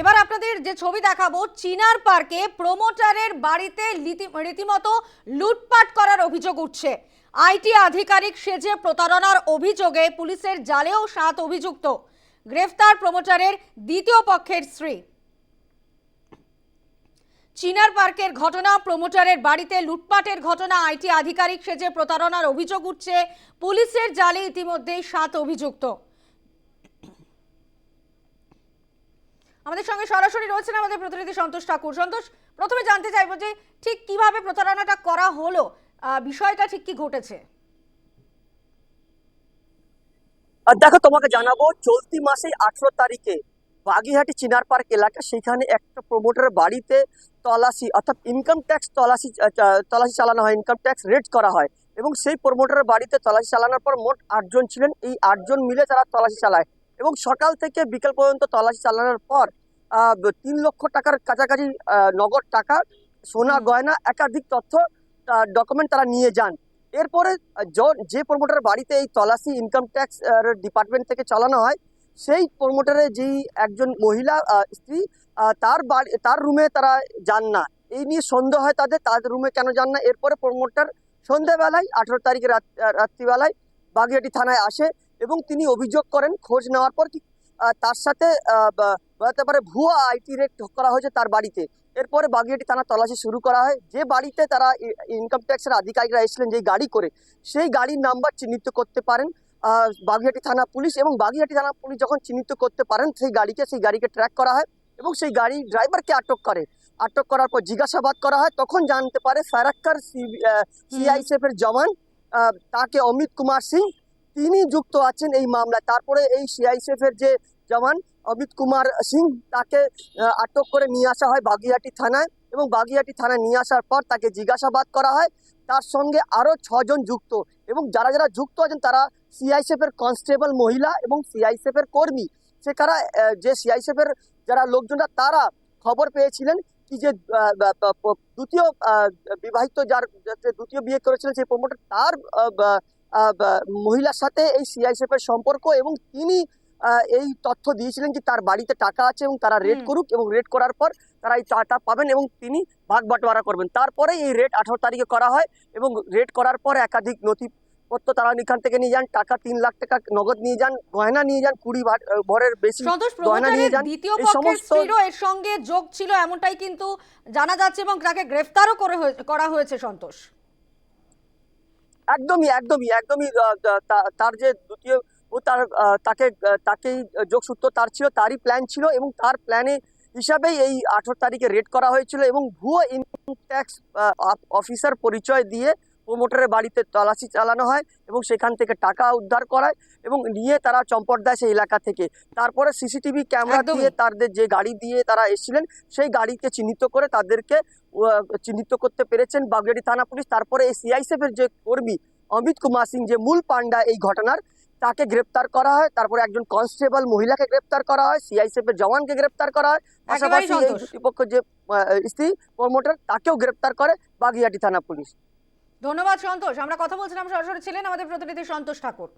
এবার আপনাদের যে ছবি দেখাবো, চিনার পার্কে প্রমোটারের বাড়িতে রীতিমতো লুটপাট করার অভিযোগ উঠছে। আইটি আধিকারিক সেজে প্রতারণার অভিযোগে পুলিশের জালেও সাত অভিযুক্ত। গ্রেফতার প্রমোটারের দ্বিতীয় পক্ষের স্ত্রী। চিনার পার্কের ঘটনা, প্রমোটারের বাড়িতে লুটপাটের ঘটনা, আইটি আধিকারিক সেজে প্রতারণার অভিযোগ উঠছে। পুলিশের জালে ইতিমধ্যেই সাত অভিযুক্ত। আমাদের সঙ্গে সরাসরি রয়েছেন আমাদের প্রতিনিধি সন্তোষ ঠাকুর। সন্তোষ প্রথমে জানতে চাইব যে ঠিক কীভাবে প্রতারণাটা করা হলো? বিষয়টা ঠিক কি ঘটেছে? দেখো তোমাকে জানাব চলতি মাসে আঠেরো তারিখে বাগিহাটি চিনার পার্ক এলাকা সেখানে একটা প্রমোটারের বাড়িতে তলাশি অর্থাৎ ইনকাম ট্যাক্স তলাশি আহ, চালানো হয় ইনকাম ট্যাক্স রেড করা হয়। এবং সেই প্রমোটারের বাড়িতে তলাশি চালানোর পর মোট আটজন ছিলেন। এই আটজন মিলে তারা তলাশি চালায়। এবং সকাল থেকে বিকেল পর্যন্ত তল্লাশি চালানোর পর তিন লক্ষ টাকার কাছাকাছি নগদ টাকা সোনা গয়না একাধিক তথ্য ডকুমেন্ট তারা নিয়ে যান। এরপরে যে প্রমোটার বাড়িতে এই তল্লাশি ইনকাম ট্যাক্স ডিপার্টমেন্ট থেকে চালানো হয় সেই প্রমোটারের যেই একজন মহিলা স্ত্রী তার বাড়ি তার রুমে তারা যান না। এই নিয়ে সন্দেহ হয় তাদের তাদের রুমে কেন যান না? এরপরে প্রমোটার সন্ধ্যেবেলায় আঠেরো তারিখে রাত রাত্রিবেলায় বাগিয়াটি থানায় আসে। এবং তিনি অভিযোগ করেন খোঁজ নেওয়ার পর কি তার সাথে বলতে পারে ভুয়া আইটি রেট করা হয়েছে তার বাড়িতে। এরপরে বাগিয়াটি থানা তল্লাশি শুরু করা হয়। যে বাড়িতে তারা ইনকাম ট্যাক্সের আধিকারিকরা এসেছিলেন যেই গাড়ি করে সেই গাড়ির নাম্বার চিহ্নিত করতে পারেন বাগিয়াটি থানা পুলিশ এবং বাগিয়াটি থানা পুলিশ যখন চিহ্নিত করতে পারেন সেই গাড়িকে সেই গাড়িকে ট্র্যাক করা হয় এবং সেই গাড়ি ড্রাইভারকে আটক করে। আটক করার পর জিজ্ঞাসাবাদ করা হয় তখন জানতে পারে ফারাক্কার সিআইএসএফ এর জওয়ান তাকে অমিত কুমার সিং তিনি যুক্ত আছেন এই মামলায়। তারপরে এই সিআইএসএফ এর যে জওয়ান অমিত কুমার সিং তাকে আটক করে নিয়ে আসা হয় বাগুইহাটি থানায় এবং বাগুইহাটি থানায় নিয়ে আসার পর তাকে জিজ্ঞাসাবাদ করা হয়। তার সঙ্গে আরও ছজন যুক্ত এবং যারা যারা যুক্ত আছেন তারা সিআইএসএফ এর কনস্টেবল মহিলা এবং সিআইএসএফ এর কর্মী। সেখানে আহ, যে সিআইএসএফ এর যারা লোকজনরা তারা খবর পেয়েছিলেন কি যে দ্বিতীয় বিবাহিত যার দ্বিতীয় বিয়ে করেছিলেন সেই প্রমোটার তার মহিলার সাথে এই সিআইএসএফ এর সম্পর্ক এবং তিনি এই তথ্য দিয়েছিলেন কি তার বাড়িতে টাকা আছে এবং তারা রেড করুক এবং রেড করার পর তারা এই টাকা পাবেন এবং তিনি ভাগ বাটোয়ারা করবেন। তারপরে এই রেড আঠারো তারিখে করা হয় এবং রেড করার পর একাধিক নথিপত্র তারা এখান থেকে নিয়ে যান টাকা তিন লাখ টাকা নগদ নিয়ে যান গয়না নিয়ে যান কুড়ি ভরের বেশি গয়না নিয়ে যান দ্বিতীয় সমস্ত- এর সঙ্গে যোগ ছিল এমনটাই কিন্তু জানা যাচ্ছে এবং তাকে গ্রেফতারও করা হয়েছে সন্তোষ। একদমই একদমই একদমই তার যে দ্বিতীয় ও তার তাকে তাকেই যোগসূত্র তার ছিল, তারই প্ল্যান ছিল এবং তার প্ল্যানে হিসাবেই এই আঠারো তারিখে রেড করা হয়েছিল এবং ভুয়ো ইনকাম ট্যাক্স অফিসার পরিচয় দিয়ে প্রমোটারের বাড়িতে তল্লাশি চালানো হয় এবং সেখান থেকে টাকা উদ্ধার করায় এবং নিয়ে তারা চম্পট দেয় সেই এলাকা থেকে। তারপরে সিসিটিভি ক্যামেরা দিয়ে তাদের যে গাড়ি দিয়ে তারা এসেছিলেন সেই গাড়িকে চিহ্নিত করে তাদেরকে চিহ্নিত করতে পেরেছেন বাগড়ি থানা পুলিশ। তারপরে এই সিআইএসএফ এর যে কর্মী অমিত কুমার সিং যে মূল পান্ডা এই ঘটনার তাকে গ্রেপ্তার করা হয়। তারপরে একজন কনস্টেবল মহিলাকে গ্রেপ্তার করা হয় সিআইএসএফ এর জওয়ানকে গ্রেপ্তার করা হয়। পাশাপাশি এই সন্তোষ। যে স্ত্রী প্রমোটার তাকেও গ্রেপ্তার করে বাগিয়াটি থানা পুলিশ। ধন্যবাদ সন্তোষ। আমরা কথা বলছিলাম সরাসরি ছিলেন আমাদের প্রতিনিধি সন্তোষ ঠাকুর।